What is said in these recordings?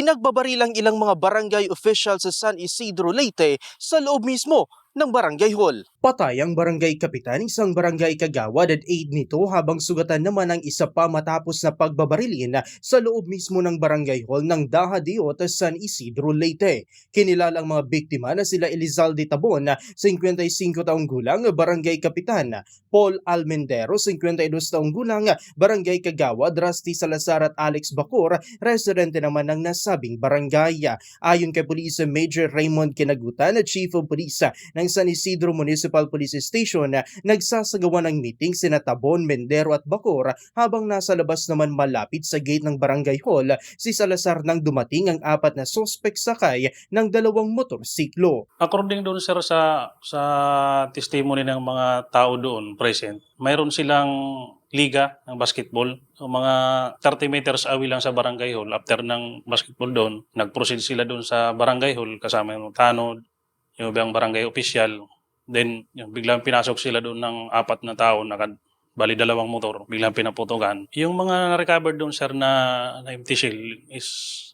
Pinagbabarilang ilang mga barangay official sa San Isidro Leyte sa loob mismo ng barangay hall. Patay ang barangay kapitan, isang barangay kagawad at aid nito habang sugatan naman ang isa pa matapos na pagbabarilin sa loob mismo ng barangay hall ng Daha Diot San Isidro Leyte. Kinilala ang mga biktima na sila Elizalde Tabon, 55 taong gulang, barangay kapitan, Paul Almendero, 52 taong gulang, barangay kagawad, Rusty Salazar at Alex Bacor, residente naman ng nasabing barangay. Ayon kay Police Major Raymond Kinagutan, Chief of Police ng San Isidro Municipal Police Station na nagsasagawa ng meeting sina Tabon, Mendero at Bacor habang nasa labas naman malapit sa gate ng barangay hall si Salazar nang dumating ang apat na sospek sakay ng dalawang motorsiklo. According doon sir sa sa testimony ng mga tao doon present, mayroon silang liga ng basketball. So, mga 30 meters away lang sa barangay hall. After ng basketball doon, nag-proceed sila doon sa barangay hall kasama yung tanod, yung ibang barangay official. Then, yung biglang pinasok sila doon ng apat na tao na bali dalawang motor, biglang pinaputukan. Yung mga na-recover doon sir na, na empty shell is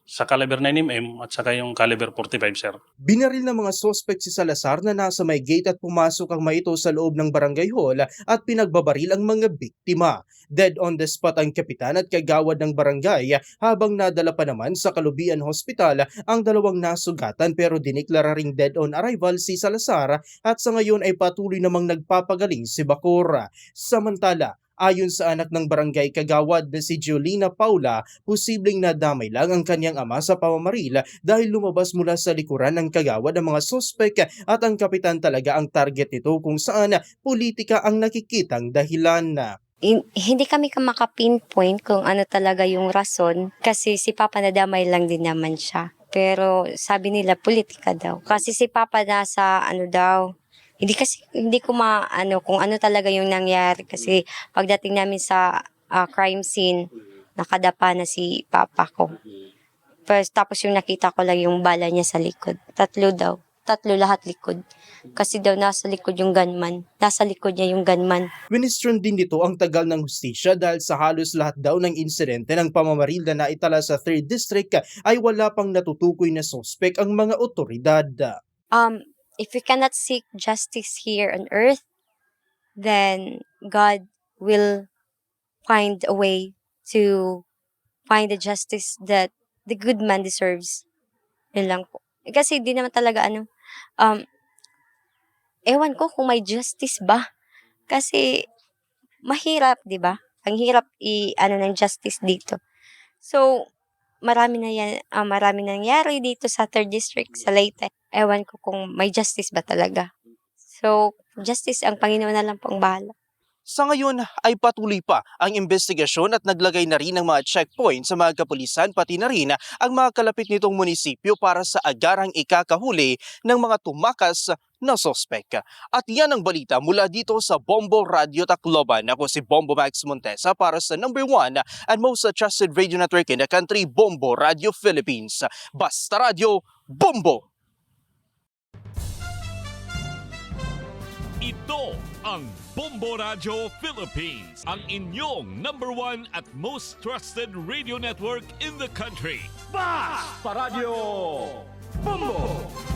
sa caliber 9mm at saka yung caliber 45 sir. Binaril ng mga sospek si Salazar na nasa may gate at pumasok ang mga ito sa loob ng barangay hall at pinagbabaril ang mga biktima. Dead on the spot ang kapitan at kagawad ng barangay habang nadala pa naman sa Kalubian Hospital ang dalawang nasugatan pero diniklara ring dead on arrival si Salazar at sa ngayon ay patuloy namang nagpapagaling si Bacor. Samantala, Ayon sa anak ng barangay kagawad na si Giolina Paula, posibleng nadamay lang ang kanyang ama sa pamamaril dahil lumabas mula sa likuran ng kagawad ang mga sospek at ang kapitan talaga ang target nito kung saan politika ang nakikitang dahilan. In- hindi kami ka maka-pinpoint kung ano talaga yung rason kasi si Papa nadamay lang din naman siya. Pero sabi nila politika daw. Kasi si Papa nasa ano daw, hindi kasi hindi ko maano kung ano talaga yung nangyari kasi pagdating namin sa ah, crime scene nakadapa na si Papa ko. First, tapos yung nakita ko lang yung bala niya sa likod. Tatlo daw. Tatlo lahat likod. Kasi daw nasa likod yung gunman. Nasa likod niya yung gunman. Ministron din dito ang tagal ng hustisya dahil sa halos lahat daw ng insidente ng pamamaril na naitala sa 3rd District ay wala pang natutukoy na sospek ang mga otoridad. um, if we cannot seek justice here on earth, then God will find a way to find the justice that the good man deserves. Yun lang po. Kasi di naman talaga ano, um, ewan ko kung may justice ba. Kasi mahirap, di ba? Ang hirap i ano ng justice dito. So, marami na yan, ah, marami nangyari dito sa 3rd district sa Leyte. Ewan ko kung may justice ba talaga. So, justice ang Panginoon na lang pong bahala. Sa ngayon ay patuloy pa ang investigasyon at naglagay na rin ng mga checkpoint sa mga kapulisan pati na rin ang mga kalapit nitong munisipyo para sa agarang ikakahuli ng mga tumakas na sospek. At yan ang balita mula dito sa Bombo Radio Tacloban. Ako si Bombo Max Montesa para sa number one and most trusted radio network in the country, Bombo Radio Philippines. Basta Radio, Bombo! Ito ang Bombo Radio Philippines, ang inyong number one at most trusted radio network in the country. Paradio Bombo!